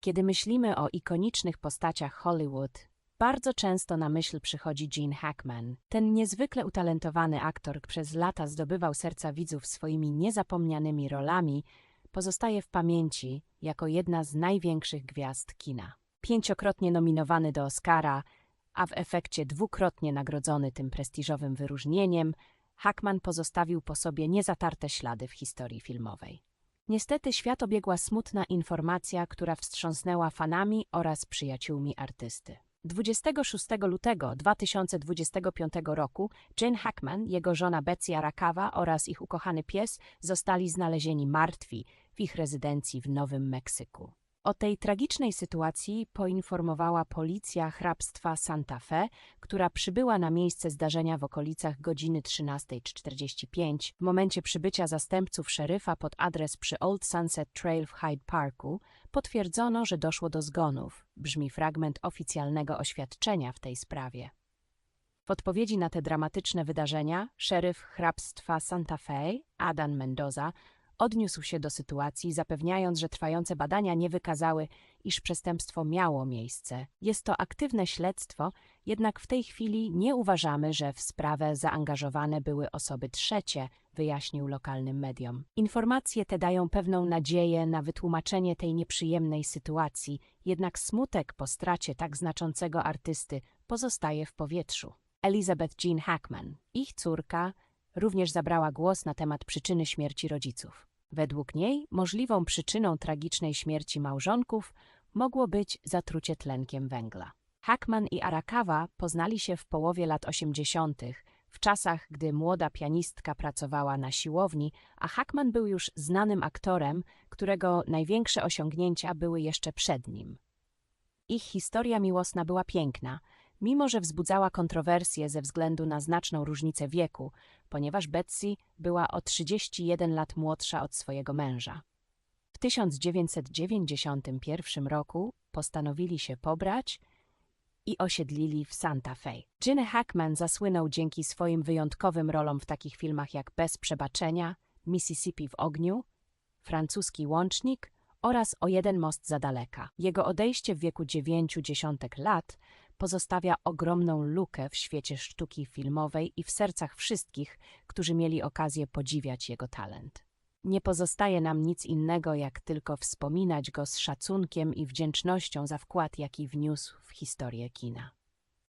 Kiedy myślimy o ikonicznych postaciach Hollywood, bardzo często na myśl przychodzi Gene Hackman. Ten niezwykle utalentowany aktor przez lata zdobywał serca widzów swoimi niezapomnianymi rolami, pozostaje w pamięci jako jedna z największych gwiazd kina. Pięciokrotnie nominowany do Oscara, a w efekcie dwukrotnie nagrodzony tym prestiżowym wyróżnieniem, Hackman pozostawił po sobie niezatarte ślady w historii filmowej. Niestety świat obiegła smutna informacja, która wstrząsnęła fanami oraz przyjaciółmi artysty. 26 lutego 2025 roku Jane Hackman, jego żona Betsy Arakawa oraz ich ukochany pies zostali znalezieni martwi w ich rezydencji w Nowym Meksyku. O tej tragicznej sytuacji poinformowała policja hrabstwa Santa Fe, która przybyła na miejsce zdarzenia w okolicach godziny 13.45. W momencie przybycia zastępców szeryfa pod adres przy Old Sunset Trail w Hyde Parku potwierdzono, że doszło do zgonów, brzmi fragment oficjalnego oświadczenia w tej sprawie. W odpowiedzi na te dramatyczne wydarzenia, szeryf hrabstwa Santa Fe, Adan Mendoza, odniósł się do sytuacji, zapewniając, że trwające badania nie wykazały, iż przestępstwo miało miejsce. Jest to aktywne śledztwo, jednak w tej chwili nie uważamy, że w sprawę zaangażowane były osoby trzecie, wyjaśnił lokalnym mediom. Informacje te dają pewną nadzieję na wytłumaczenie tej nieprzyjemnej sytuacji, jednak smutek po stracie tak znaczącego artysty pozostaje w powietrzu. Elizabeth Jean Hackman, ich córka, również zabrała głos na temat przyczyny śmierci rodziców. Według niej możliwą przyczyną tragicznej śmierci małżonków mogło być zatrucie tlenkiem węgla. Hackman i Arakawa poznali się w połowie lat 80., w czasach, gdy młoda pianistka pracowała na siłowni, a Hackman był już znanym aktorem, którego największe osiągnięcia były jeszcze przed nim. Ich historia miłosna była piękna, mimo że wzbudzała kontrowersje ze względu na znaczną różnicę wieku, ponieważ Betsy była o 31 lat młodsza od swojego męża. W 1991 roku postanowili się pobrać i osiedlili w Santa Fe. Gene Hackman zasłynął dzięki swoim wyjątkowym rolom w takich filmach jak Bez przebaczenia, Mississippi w ogniu, Francuski łącznik oraz O jeden most za daleka. Jego odejście w wieku dziewięciu dziesiątek lat pozostawia ogromną lukę w świecie sztuki filmowej i w sercach wszystkich, którzy mieli okazję podziwiać jego talent. Nie pozostaje nam nic innego, jak tylko wspominać go z szacunkiem i wdzięcznością za wkład, jaki wniósł w historię kina.